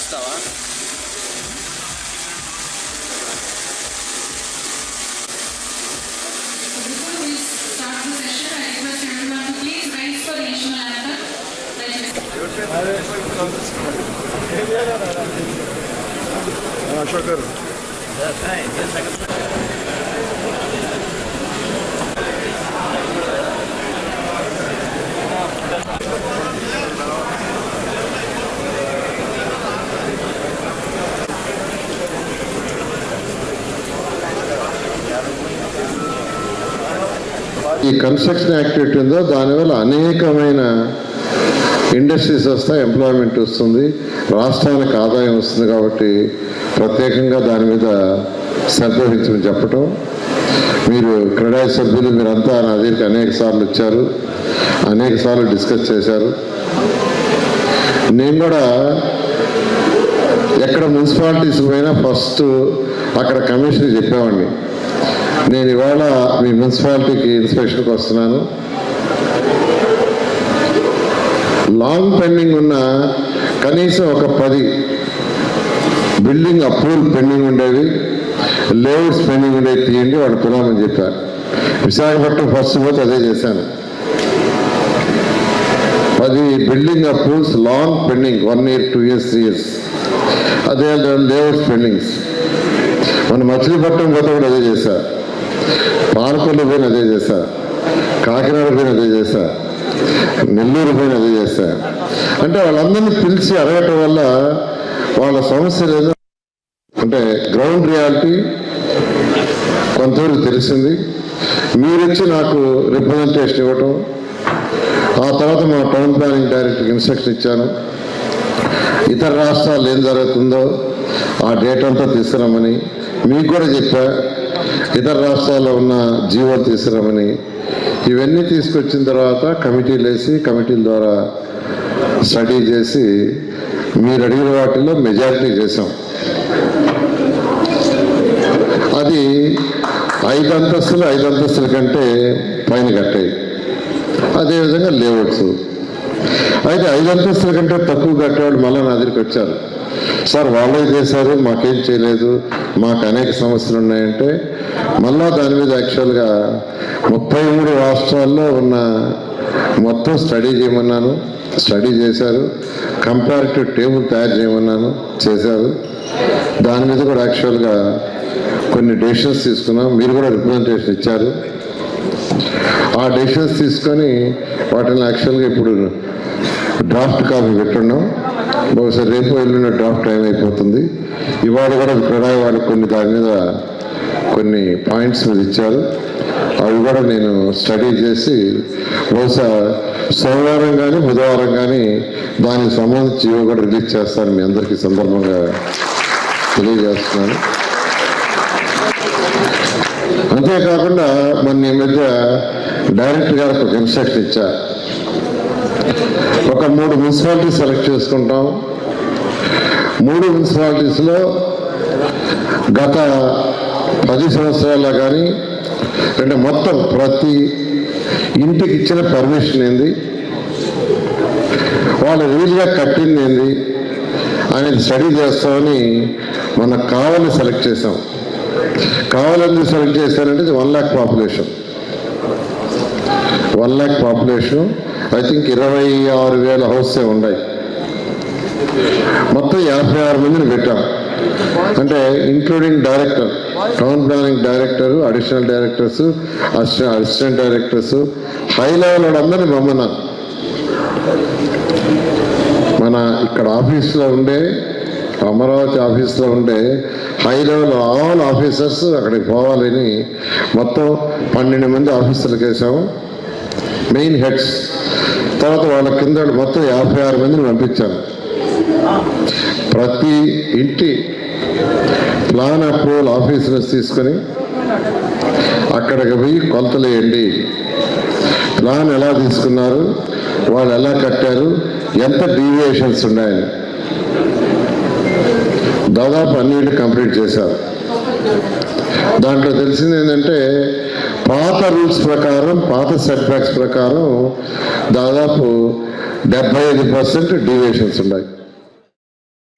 ఇస్తావా Şakır. Evet, hayır. ఈ construction activity ఉందో దానివల్ల అనేకమైన ఇండస్ట్రీస్ వస్తాయి ఎంప్లాయ్మెంట్ వస్తుంది రాష్ట్రానికి ఆదాయం వస్తుంది కాబట్టి ప్రత్యేకంగా దాని మీద శ్రద్ధ వహించమని చెప్పటం. మీరు క్రీడా సభ్యులు మీరంతా నా దగ్గరికి అనేక సార్లు వచ్చారు అనేక సార్లు డిస్కస్ చేశారు. నేను కూడా ఎక్కడ మున్సిపాలిటీస్ పోయినా ఫస్ట్ అక్కడ కమిషన్ చెప్పేవాడిని. నేను ఇవాళ మీ మున్సిపాలిటీకి ఇన్స్పెక్షన్కి వస్తున్నాను. లాంగ్ పెండింగ్ ఉన్న కనీసం ఒక పది బిల్డింగ్ అప్రూవల్ పెండింగ్ ఉండేవి. లేఅవుట్స్ పెండింగ్ ఉండేవి తీయండి వాడు పిలవమని చెప్పారు. విశాఖపట్నం ఫస్ట్ పోతే అదే చేశాను. పది building approvals long pending one year two years three years అదే లేఅవుట్స్ పెండింగ్స్. మన మచిలీపట్నం పోతే కూడా అదే చేశారు. పాలకొల్లు పోయిన అదే చేస్తా. కాకినాడ పోయిన అదే చేస్తా. నెల్లూరు పోయిన అదే చేస్తా. అంటే వాళ్ళందరినీ పిలిచి అడగటం వల్ల వాళ్ళ సమస్యలు ఏదో అంటే గ్రౌండ్ రియాలిటీ కొంతవరకు తెలిసింది. మీరు వచ్చి నాకు రిప్రజెంటేషన్ ఇవ్వటం. ఆ తర్వాత మా టౌన్ ప్లానింగ్ డైరెక్టర్కి ఇన్స్ట్రక్షన్ ఇచ్చాను. ఇతర రాష్ట్రాలు ఏం జరుగుతుందో ఆ డేటా అంతా తీసుకురామని మీకు కూడా చెప్పా. ఇతర రాష్ట్రాల్లో ఉన్న జీవో తీసుకురామని ఇవన్నీ తీసుకొచ్చిన తర్వాత కమిటీలు వేసి కమిటీల ద్వారా స్టడీ చేసి మీరు అడిగిన వాటిలో మెజారిటీ చేసాం అది ఐదు అంతస్తులు ఐదు అంతస్తుల కంటే పైన కట్టాయి. అదేవిధంగా లేఅవుట్స్. అయితే ఐదు అంతస్తుల కంటే తక్కువ కట్టేవాళ్ళు మళ్ళీ నా దగ్గరికి వచ్చారు. సార్ వాళ్ళే చేశారు? మాకేం చేయలేదు. మాకు అనేక సమస్యలు ఉన్నాయంటే మళ్ళా దాని మీద యాక్చువల్గా ముప్పై మూడు రాష్ట్రాల్లో ఉన్న మొత్తం స్టడీ చేయమన్నాను స్టడీ చేశారు. కంపారిటివ్ టేబుల్ తయారు చేయమన్నాను చేశారు. దాని మీద కూడా యాక్చువల్గా కొన్ని డెసిషన్స్ తీసుకున్నాం. మీరు కూడా రిప్రజెంటేషన్ ఇచ్చారు. ఆ డెసిషన్స్ తీసుకొని వాటిని యాక్చువల్గా ఇప్పుడు డ్రాఫ్ట్ కాపీ పెట్టున్నాం బహుశా రేపు వెళ్ళిన డ్రాఫ్ట్ టైం అయిపోతుంది. ఇవాళ కూడా క్రీడా వాళ్ళు కొన్ని దాని మీద కొన్ని పాయింట్స్ మీద ఇచ్చారు. అవి కూడా నేను స్టడీ చేసి బహుశా సోమవారం కానీ బుధవారం కానీ దానికి సంబంధించి ఇవి కూడా రిలీజ్ చేస్తాను. మీ అందరికీ సందర్భంగా తెలియజేస్తున్నాను. అంతేకాకుండా మొన్న ఈ మధ్య డైరెక్టర్ గారికి ఒక ఇన్స్ట్రక్షన్ ఇచ్చా ఒక మూడు మున్సిపాలిటీ సెలెక్ట్ చేసుకుంటాం. మూడు మున్సిపాలిటీస్లో గత పది సంవత్సరాల్లో కానీ అంటే మొత్తం ప్రతి ఇంటికి ఇచ్చిన పర్మిషన్ ఏంది? వాళ్ళు రీల్గా కట్టింది ఏంది? అనేది స్టడీ చేస్తామని మనకు కావాలని సెలెక్ట్ చేసాం కావాలని సెలెక్ట్ చేశారంటే one lakh population. One lakh population I think ఇరవై ఆరు వేల హౌసే ఉన్నాయి. మొత్తం యాభై ఆరు మందిని పెట్టాం. అంటే including director town planning director additional directors assistant directors high level వాళ్ళందరినీ మమ్మన్నారు మన ఇక్కడ ఆఫీస్లో ఉండే అమరావతి ఆఫీస్లో ఉండే హై లెవెల్ ఆల్ ఆఫీసర్స్ అక్కడికి పోవాలని మొత్తం పన్నెండు మంది ఆఫీసర్లకు వేసాము మెయిన్ హెడ్స్ తర్వాత వాళ్ళ కింద మొత్తం యాభై ఆరు మందిని పంపించాను ప్రతి ఇంటి ప్లాన్ అప్రూవల్ ఆఫీసర్స్ తీసుకొని అక్కడికి పోయి కొలతలేయండి. ప్లాన్ ఎలా తీసుకున్నారు వాళ్ళు ఎలా కట్టారు ఎంత డీవియేషన్స్ ఉన్నాయని. దాదాపు అన్నింటి కంప్లీట్ చేశారు. దాంట్లో తెలిసింది ఏంటంటే పాత రూల్స్ ప్రకారం పాత సెట్ బ్యాక్స్ ప్రకారం దాదాపు డెబ్బై ఐదు పర్సెంట్ డీవియేషన్స్ ఉన్నాయి.